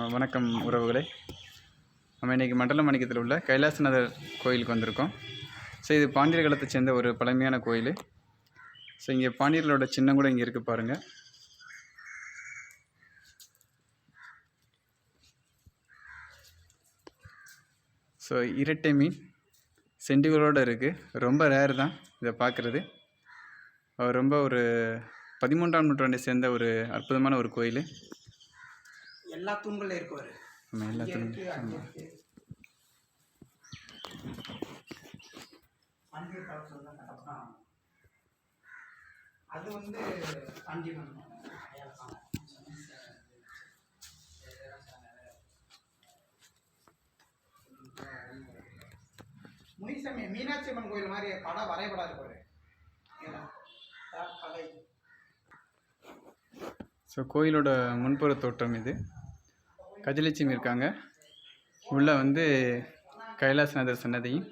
வணக்கம் உறவுகளே. நம்ம இன்றைக்கி மண்டல மாணிக்கத்தில் உள்ள கைலாசநாதர் கோயிலுக்கு வந்திருக்கோம். ஸோ இது பாண்டியர் காலத்தை சேர்ந்த ஒரு பழமையான கோயில். ஸோ இங்கே பாண்டியர்களோட சின்னம் கூட இங்கே இருக்குது பாருங்கள் ஸோ இரட்டை மீன் செண்டிகளோடு இருக்குது ரொம்ப ரேர் தான் இதை பார்க்குறது. அவர் ரொம்ப ஒரு பதிமூன்றாம் நூற்றாண்டை சேர்ந்த ஒரு அற்புதமான ஒரு கோயில். எல்லா தூண்களும் இருக்குவார் அது வந்து காஞ்சிபுரம். முனிசாமி மீனாட்சி அம்மன் கோயில் மாதிரி படம் வரைபடம் இருக்கு பாரு. இதுல. அதான் கலை ஸோ கோயிலோட முன்புற தோற்றம் இது கஜலட்சுமி இருக்காங்க. உள்ளே வந்து கைலாசநாதர் சன்னதியும்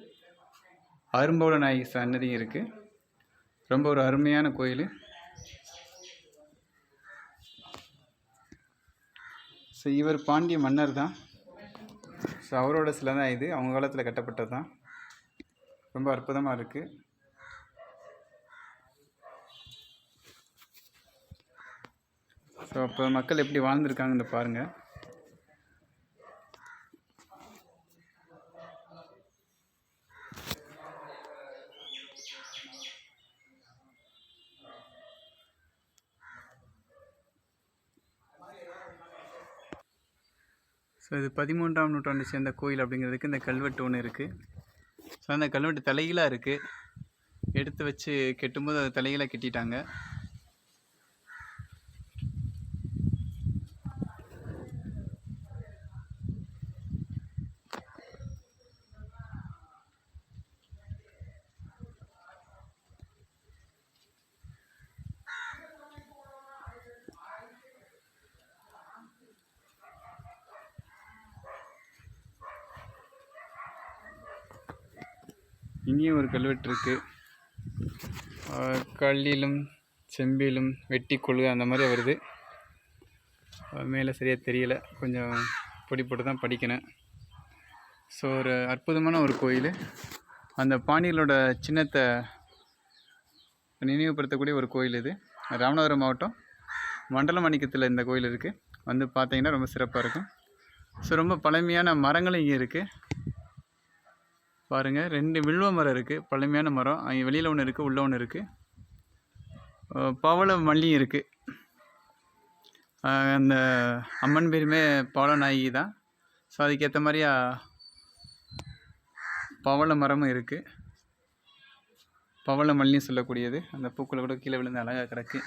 அரும்போட நாயகி சன்னதியும் இருக்குது ரொம்ப ஒரு அருமையான கோயில். ஸோ இவர் பாண்டிய மன்னர் தான். ஸோ அவரோட சிலை தான் இது. அவங்க காலத்தில் கட்டப்பட்டது தான். ரொம்ப அற்புதமாக இருக்குது ஸோ அப்போ மக்கள் எப்படி வாழ்ந்துருக்காங்கன்னு பாருங்கள் ஸோ இது பதிமூன்றாம் நூற்றாண்டை சேர்ந்த கோயில் அப்படிங்கிறதுக்கு இந்த கல்வெட்டு ஒன்று இருக்குது ஸோ அந்த கல்வெட்டு தலைகீழாக இருக்குது எடுத்து வச்சு கெட்டும்போது அது தலைகீழாக கெட்டிட்டாங்க. இங்கேயும் ஒரு கல்வெட்டு இருக்குது கல்லிலும் செம்பிலும் வெட்டி கொழு அந்த மாதிரி வருது. மேலே சரியாக தெரியல. கொஞ்சம் பொடி போட்டு தான் படிக்கணும். ஸோ ஒரு அற்புதமான ஒரு கோயில். அந்த பாண்டியர்களோட சின்னத்தை நினைவுபடுத்தக்கூடிய ஒரு கோயில் இது. ராமநாதபுரம் மாவட்டம் மண்டலமாணிக்கத்தில் இந்த கோயில் இருக்குது வந்து பார்த்தீங்கன்னா ரொம்ப சிறப்பாக இருக்கும். ஸோ ரொம்ப பழமையான மரங்களும் இங்கே இருக்குது பாருங்கள் ரெண்டு வில்வ மரம் இருக்குது பழமையான மரம். அங்கே வெளியில் ஒன்று இருக்குது உள்ளே ஒன்று இருக்குது பவள மல்லியும் இருக்குது அந்த அம்மன் பேருமே பவள நாயகி தான். ஸோ அதுக்கேற்ற மாதிரியா பவள மரமும் இருக்குது பவள மல்லின்னு சொல்லக்கூடியது. அந்த பூக்களை கூட கீழே விழுந்து அழகாக கிடக்கு.